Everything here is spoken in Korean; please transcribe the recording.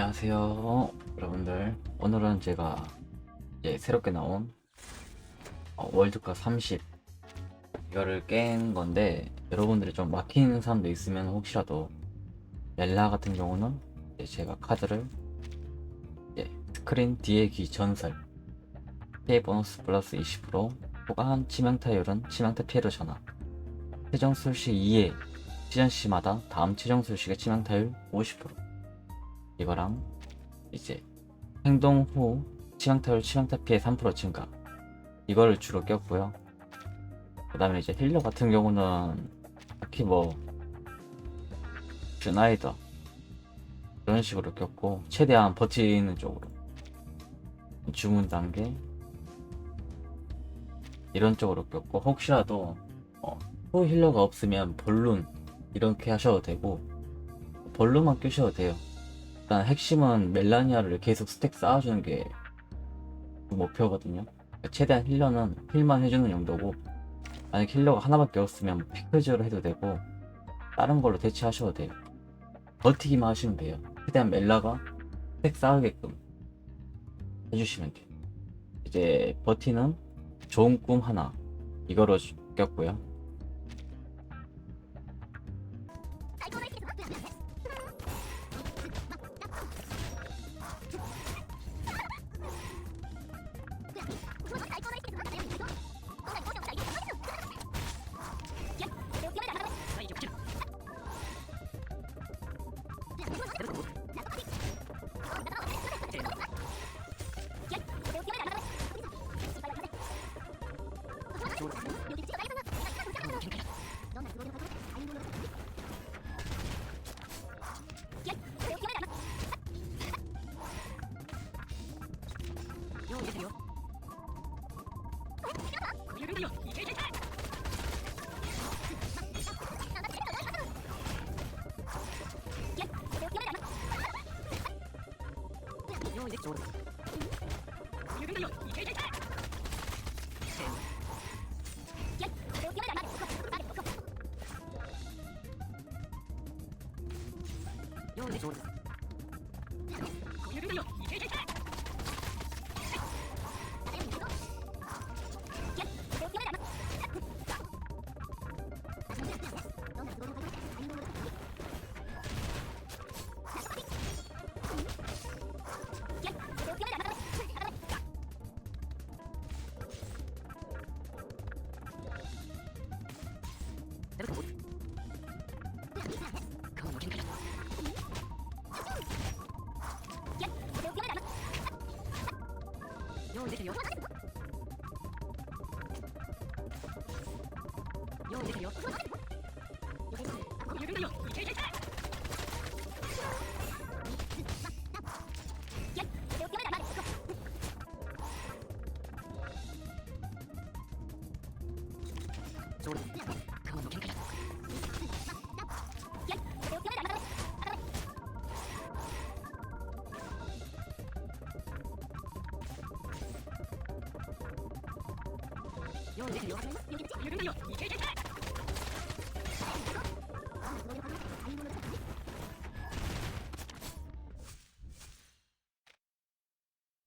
안녕하세요. 여러분들 오늘은 제가 이제 새롭게 나온 어, 월드컵 30 이거를 깬 건데 여러분들이 좀 막히는 사람도 있으면 혹시라도 렐라 같은 경우는 이제 제가 카드를 이제 스크린 뒤에 기 전설 피해 보너스 플러스 20% 호가한 치명타율은 치명타 피해로 전환. 최종 술시 2에 시전 시마다 다음 최종 술식의 치명타율 50% 이거랑 이제 행동 후 치명타율 치명타 피해 3% 증가. 이거를 주로 꼈고요. 그 다음에 이제 힐러 같은 경우는 딱히 뭐 슈나이더 이런 식으로 꼈고 최대한 버티는 쪽으로 주문 단계 이런 쪽으로 꼈고 혹시라도 어, 후 힐러가 없으면 볼룬 이렇게 하셔도 되고 볼룬만 끼셔도 돼요 일단 핵심은 멜라니아를 계속 스택 쌓아주는 게그 목표거든요. 최대한 힐러는 힐만 해주는 용도고 만약 힐러가 하나밖에 없으면 피크즈로 해도 되고 다른 걸로 대체하셔도 돼요. 버티기만 하시면 돼요. 최대한 멜라가 스택 쌓으게끔 해주시면 돼요. 이제 버티는 좋은 꿈 하나 이거로 꼈고요. よいしょ。ようで上どこ用意できるよ。用意できるよ。いの喧嘩だよいしょよいしょ